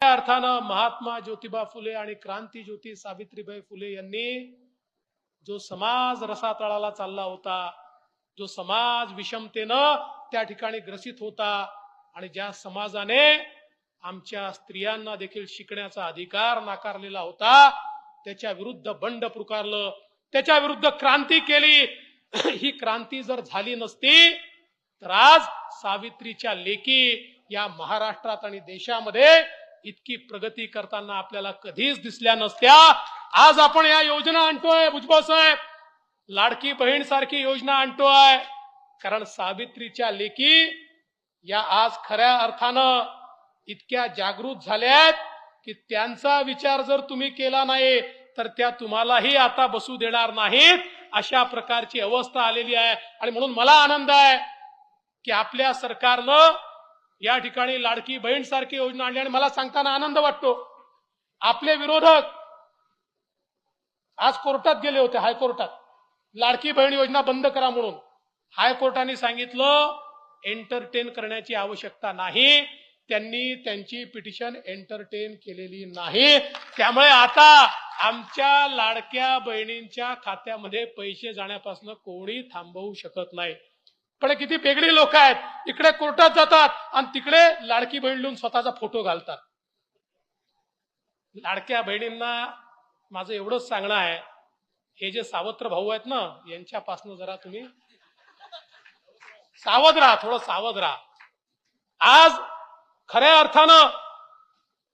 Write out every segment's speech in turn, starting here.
त्या अर्थानं महात्मा ज्योतिबा फुले आणि क्रांती ज्योती सावित्रीबाई फुले यांनी जो समाज रसातळाला चालला होता जो समाज विषमतेनं त्या ठिकाणी ग्रसित होता आणि ज्या समाजाने आमच्या स्त्रियांना देखील शिकण्याचा अधिकार नाकारलेला होता त्याच्या विरुद्ध बंड पुकारलं त्याच्या विरुद्ध क्रांती केली. ही क्रांती जर झाली नसती तर आज सावित्रीच्या लेखी या महाराष्ट्रात आणि देशामध्ये इतकी प्रगती करताना आपल्याला कधीच दिसल्या नसत्या. आज आपण या योजना आणतोय भुजबळ साहेब. लाडकी बहीण सारखी योजना आणतोय. कारण सावित्रीच्या लेखी या आज खऱ्या अर्थानं इतक्या जागृत झाल्यात की त्यांचा विचार जर तुम्ही केला नाही तर त्या तुम्हालाही आता बसू देणार नाहीत. अशा प्रकारची अवस्था आलेली आहे. आणि म्हणून मला आनंद आहे की आपल्या सरकारनं या ठिकाणी लाडकी बहीण सारखी योजना आणली आणि मला सांगताना आनंद वाटतो. आपले विरोधक आज कोर्टात गेले होते हायकोर्टात. लाडकी बहीण योजना बंद करा म्हणून. हायकोर्टाने सांगितलं एंटरटेन करण्याची आवश्यकता नाही. त्यांनी त्यांची पिटिशन एंटरटेन केलेली नाही. त्यामुळे आता आमच्या लाडक्या बहिणींच्या खात्यामध्ये पैसे जाण्यापासून कोणी थांबवू शकत नाही. पण किती वेगळी लोक आहेत. इकडे कोर्टात जातात आणि तिकडे लाडकी बहीण लिहून स्वतःचा फोटो घालतात. लाडक्या बहिणींना माझं एवढंच सांगणं आहे. हे जे सावत्र भाऊ आहेत ना यांच्यापासून जरा तुम्ही सावध राहा थोडं सावध राहा. आज खऱ्या अर्थानं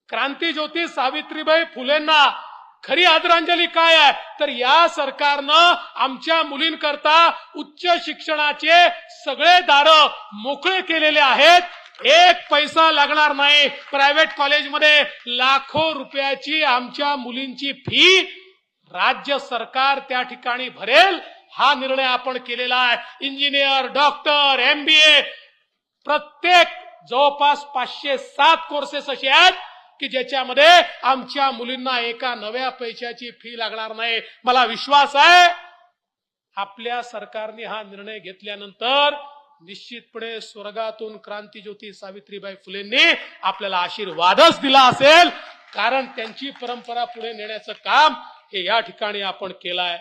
क्रांती ज्योती सावित्रीबाई फुलेंना खरी आदरांजली काय आहे? तर या सरकारनं आमच्या मुलींकरता उच्च शिक्षणाचे सगळे दार मोकळे केलेले आहेत. एक पैसा लागणार नाही. प्रायव्हेट कॉलेजमध्ये लाखो रुपयाची आमच्या मुलींची फी राज्य सरकार त्या ठिकाणी भरेल. हा निर्णय आपण केलेला आहे. इंजिनियर डॉक्टर एमबीए प्रत्येक जवळपास पाचशे सात कोर्सेस असे आहेत. की ज्याच्यामध्ये आमच्या मुलींना एका नव्या पैशाची फी लागणार नाही. मला विश्वास आहे आपल्या सरकारने हा निर्णय घेतल्यानंतर निश्चितपणे स्वर्गातून क्रांतीज्योती सावित्रीबाई फुलेंनी आपल्याला आशीर्वादच दिला असेल. कारण त्यांची परंपरा पुढे नेण्याचं काम हे या ठिकाणी आपण केलं आहे